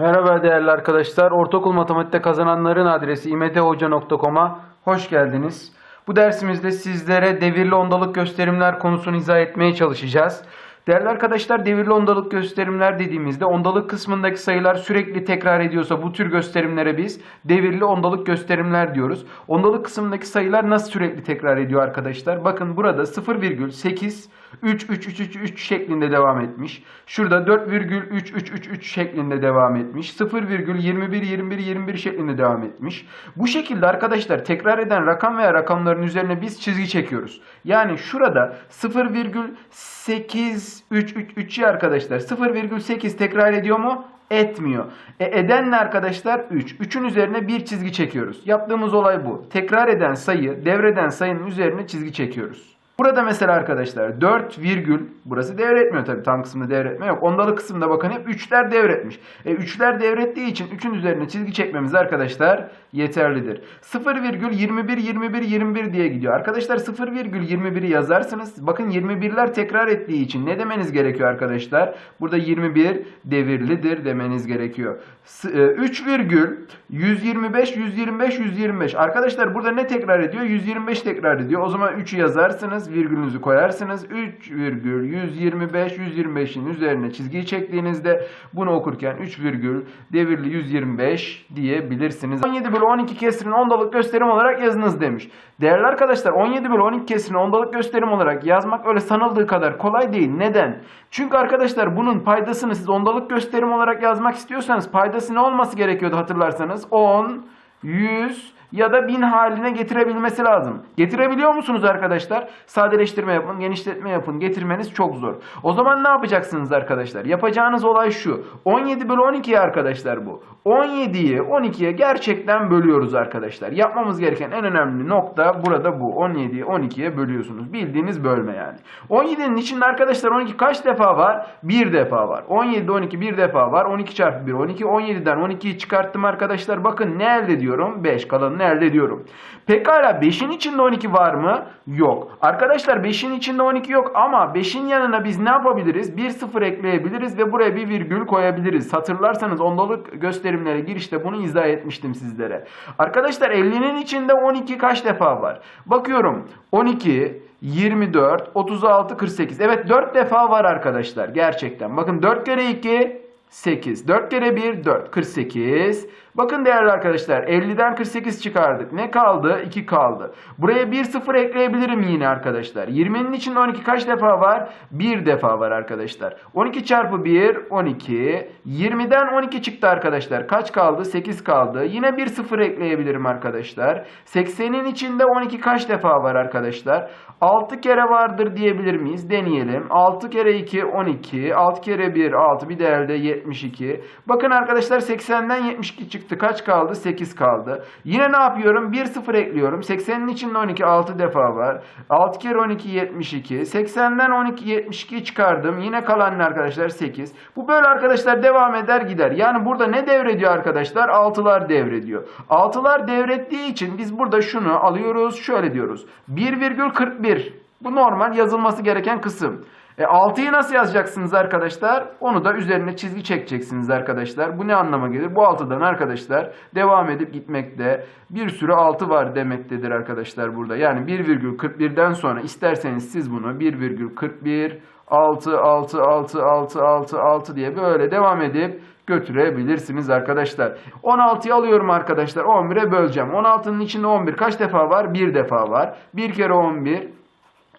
Merhaba değerli arkadaşlar. Ortaokul matematikte kazananların adresi imedhoca.com'a hoş geldiniz. Bu dersimizde sizlere devirli ondalık gösterimler konusunu izah etmeye çalışacağız. Değerli arkadaşlar devirli ondalık gösterimler dediğimizde ondalık kısmındaki sayılar sürekli tekrar ediyorsa bu tür gösterimlere biz devirli ondalık gösterimler diyoruz. Ondalık kısmındaki sayılar nasıl sürekli tekrar ediyor arkadaşlar? Bakın burada 0,8 3 3 3 3 3 şeklinde devam etmiş. Şurada 4,3 3 3 3 şeklinde devam etmiş. 0,21 21 21 şeklinde devam etmiş. Bu şekilde arkadaşlar tekrar eden rakam veya rakamların üzerine biz çizgi çekiyoruz. Yani şurada 0,8 3 3 3'ü arkadaşlar 0,8 tekrar ediyor mu? etmiyor. E, eden ne arkadaşlar? 3. 3'ün üzerine bir çizgi çekiyoruz. Yaptığımız olay bu. Tekrar eden sayı, devreden sayının üzerine çizgi çekiyoruz. Burada mesela arkadaşlar 4 virgül burası devretmiyor tabii tam kısmında devretme yok. Ondalık kısmında bakın hep 3'ler devretmiş. E 3'ler devrettiği için 3'ün üzerine çizgi çekmemiz arkadaşlar yeterlidir. 0 virgül 21 21 21 diye gidiyor. Arkadaşlar 0 virgül 21'i yazarsınız. Bakın 21'ler tekrar ettiği için ne demeniz gerekiyor arkadaşlar? Burada 21 devirlidir demeniz gerekiyor. S- e, 3 virgül 125 125 125. Arkadaşlar burada ne tekrar ediyor? 125 tekrar ediyor. O zaman 3'ü yazarsınız, virgülünüzü koyarsınız. 3 virgül 125 125'in üzerine çizgiyi çektiğinizde bunu okurken 3 virgül devirli 125 diyebilirsiniz. 17 bölü 12 kesirin ondalık gösterim olarak yazınız demiş. Değerli arkadaşlar 17 bölü 12 kesirin ondalık gösterim olarak yazmak öyle sanıldığı kadar kolay değil. Neden? Çünkü arkadaşlar bunun paydasını siz ondalık gösterim olarak yazmak istiyorsanız paydası ne olması gerekiyordu hatırlarsanız? 10, 100 ya da 1000 haline getirebilmesi lazım. Getirebiliyor musunuz arkadaşlar? Sadeleştirme yapın, genişletme yapın. Getirmeniz çok zor. O zaman ne yapacaksınız arkadaşlar? Yapacağınız olay şu. 17 bölü 12'ye arkadaşlar bu. 17'yi 12'ye gerçekten bölüyoruz arkadaşlar. Yapmamız gereken en önemli nokta burada bu. 17'yi 12'ye bölüyorsunuz. Bildiğiniz bölme yani. 17'nin içinde arkadaşlar 12 kaç defa var? Bir defa var. 17'de 12 bir defa var. 12 çarpı 1 12. 17'den 12'yi çıkarttım arkadaşlar. Bakın ne elde ediyorum? 5 kalanını elde ediyorum. Pekala 5'in içinde 12 var mı? Yok. Arkadaşlar 5'in içinde 12 yok ama 5'in yanına biz ne yapabiliriz? 1 sıfır ekleyebiliriz ve buraya bir virgül koyabiliriz. Hatırlarsanız ondalık gösterimlere girişte bunu izah etmiştim sizlere. Arkadaşlar 50'nin içinde 12 kaç defa var? Bakıyorum 12, 24, 36, 48. Evet 4 defa var arkadaşlar gerçekten. Bakın 4 kere 2 8. 4 kere 1 4. 48. Bakın değerli arkadaşlar 50'den 48 çıkardık. Ne kaldı? 2 kaldı. Buraya 1 0 ekleyebilirim yine arkadaşlar. 20'nin içinde 12 kaç defa var? 1 defa var arkadaşlar. 12 çarpı 1 12. 20'den 12 çıktı arkadaşlar. Kaç kaldı? 8 kaldı. Yine 1 0 ekleyebilirim arkadaşlar. 80'in içinde 12 kaç defa var arkadaşlar? 6 kere vardır diyebilir miyiz? Deneyelim. 6 kere 2 12. 6 kere 1 6. Bir de elde 72. Bakın arkadaşlar 80'den 72 çıktı. Kaç kaldı? 8 kaldı. Yine ne yapıyorum? 1 0 ekliyorum. 80'in içinde 12 6 defa var. 6 kere 12 72. 80'den 12 72 çıkardım. Yine kalan ne arkadaşlar? 8. Bu böyle arkadaşlar devam eder gider. Yani burada ne devrediyor arkadaşlar? 6'lar devrediyor. 6'lar devrettiği için biz burada şunu alıyoruz. Şöyle diyoruz. 1,41. Bu normal yazılması gereken kısım. E 6'yı nasıl yazacaksınız arkadaşlar? Onu da üzerine çizgi çekeceksiniz arkadaşlar. Bu ne anlama gelir? Bu 6'dan arkadaşlar devam edip gitmekte bir sürü 6 var demektedir arkadaşlar burada. Yani 1,41'den sonra isterseniz siz bunu 1,41 6 6 6 6 6 6 diye böyle devam edip götürebilirsiniz arkadaşlar. 16'yı alıyorum arkadaşlar. 11'e böleceğim. 16'nın içinde 11 kaç defa var? 1 defa var. 1 kere 11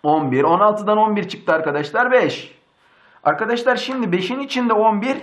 11. 16'dan 11 çıktı arkadaşlar 5. Arkadaşlar şimdi 5'in içinde 11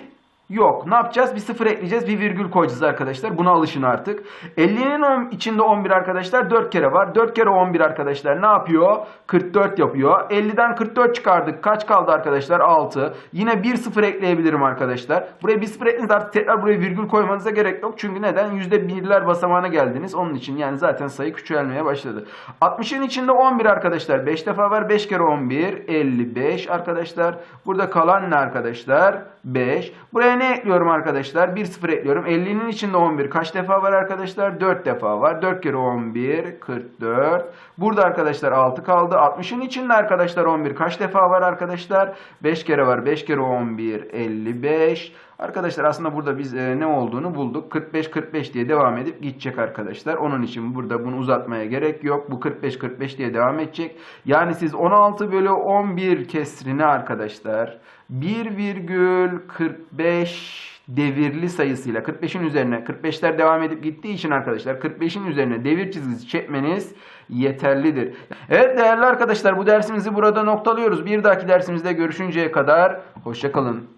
yok. Ne yapacağız? Bir sıfır ekleyeceğiz. Bir virgül koyacağız arkadaşlar. Buna alışın artık. 50'nin on- içinde 11 arkadaşlar 4 kere var. 4 kere 11 arkadaşlar ne yapıyor? 44 yapıyor. 50'den 44 çıkardık. Kaç kaldı arkadaşlar? 6. Yine bir sıfır ekleyebilirim arkadaşlar. Buraya bir sıfır ekleyiniz artık tekrar buraya virgül koymanıza gerek yok. Çünkü neden? %1'ler basamağına geldiniz. Onun için yani zaten sayı küçülmeye başladı. 60'ın içinde 11 arkadaşlar. 5 defa var. 5 kere 11 55 arkadaşlar. Burada kalan ne arkadaşlar? 5. Buraya ne ekliyorum arkadaşlar? 1 sıfır ekliyorum. 50'nin içinde 11 kaç defa var arkadaşlar? 4 defa var. 4 kere 11 44. Burada arkadaşlar 6 kaldı. 60'ın içinde arkadaşlar 11 kaç defa var arkadaşlar? 5 kere var. 5 kere 11 55. Arkadaşlar aslında burada biz e, ne olduğunu bulduk. 45-45 diye devam edip gidecek arkadaşlar. Onun için burada bunu uzatmaya gerek yok. Bu 45-45 diye devam edecek. Yani siz 16 bölü 11 kesrini arkadaşlar 1,45 devirli sayısıyla 45'in üzerine 45'ler devam edip gittiği için arkadaşlar 45'in üzerine devir çizgisi çekmeniz yeterlidir. Evet değerli arkadaşlar bu dersimizi burada noktalıyoruz. Bir dahaki dersimizde görüşünceye kadar hoşçakalın.